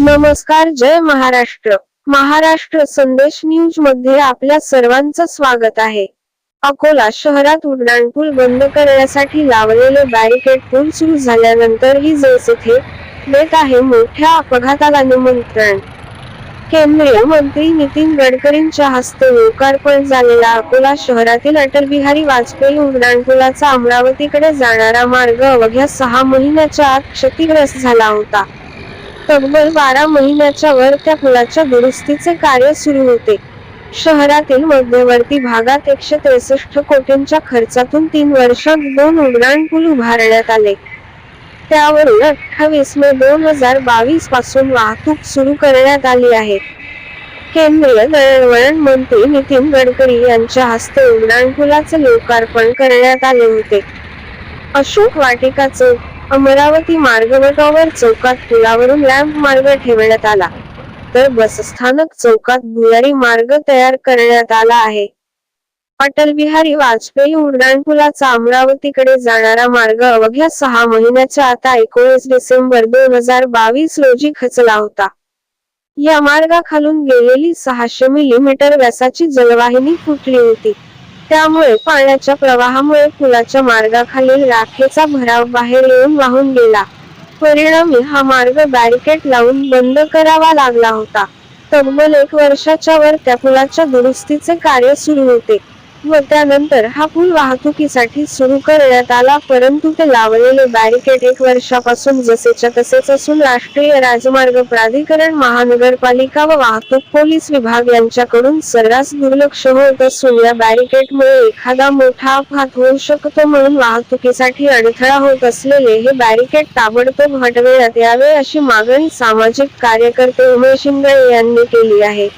नमस्कार जय महाराष्ट्र. महाराष्ट्र संदेश न्यूजमध्ये आपल्या सर्वांचं स्वागत आहे. अकोला शहरात उड्डाणपूल बंद करण्यासाठी लावलेले बॅरिकेड पूल सुरू झाल्यानंतर ही जैसे देत आहे मोठ्या अपघाताला निमंत्रण. केंद्रीय मंत्री नितीन गडकरींच्या हस्ते लोकार्पण झालेला अकोला शहरातील अटल बिहारी वाजपेयी उड्डाणपुलाचा अमरावतीकडे जाणारा मार्ग अवघ्या सहा महिन्याच्या आत क्षतिग्रस्त झाला होता. तब्बल बारा महिन्याच्या वर त्या पुलाच्या दुरुस्तीचे कार्य सुरू होते. शहरातील मध्यवर्ती भागात एकशे त्रेसष्ट कोटींच्या खर्चातून तीन वर्षात दोन उड्डाण पूल उभारण्यात आले. त्यावरून अठ्ठावीस मे दोन हजार बावीसपासून वाहतूक सुरू करण्यात आली आहे. केंद्रीय दळणवळण मंत्री नितीन गडकरी यांच्या हस्ते उड्डाणपुलाचे लोकार्पण करण्यात आले होते. अशोक वाटिका चौक अमरावती मार्ग चौकात पुलावरून लॅम्प मार्ग ठेवण्यात आला. तर बसस्थानक चौकात भुयारी मार्ग तयार करण्यात आला आहे. अटल बिहारी वाजपेयी उड्डाणपुलाचा अमरावतीकडे जाणारा मार्ग अवघ्या सहा महिन्याच्या आता एकोणीस डिसेंबर दोन हजार बावीस रोजी खचला होता. या मार्गाखालून गेलेली सहाशे मिलीमीटर व्यासाची जलवाहिनी फुटली होती. त्यामुळे पाण्याच्या प्रवाहामुळे पुलाच्या मार्गाखालील राखेचा भराव बाहेर येऊन वाहून गेला. परिणामी हा मार्ग बॅरिकेड लावून बंद करावा लागला होता. तब्बल एक वर्षाच्या वर त्या पुलाच्या दुरुस्तीचे कार्य सुरू होते. व त्यानंतर हा पूल वाहतुकीसाठी सुरू करण्यात आला परंतु ते लावलेले बॅरिकेड एक वर्षापासून जसेच्या तसेच असून राष्ट्रीय राजमार्ग प्राधिकरण महानगरपालिका व वाहतूक पोलीस विभाग यांच्याकडून सर्रास दुर्लक्ष होत असून या बॅरिकेडमुळे एखादा मोठा अपघात होऊ शकतो म्हणून वाहतुकीसाठी अडथळा होत असलेले हे बॅरिकेड ताबडतोब हटविण्यात यावे अशी मागणी सामाजिक कार्यकर्ते उमेश इंगळे यांनी केली आहे.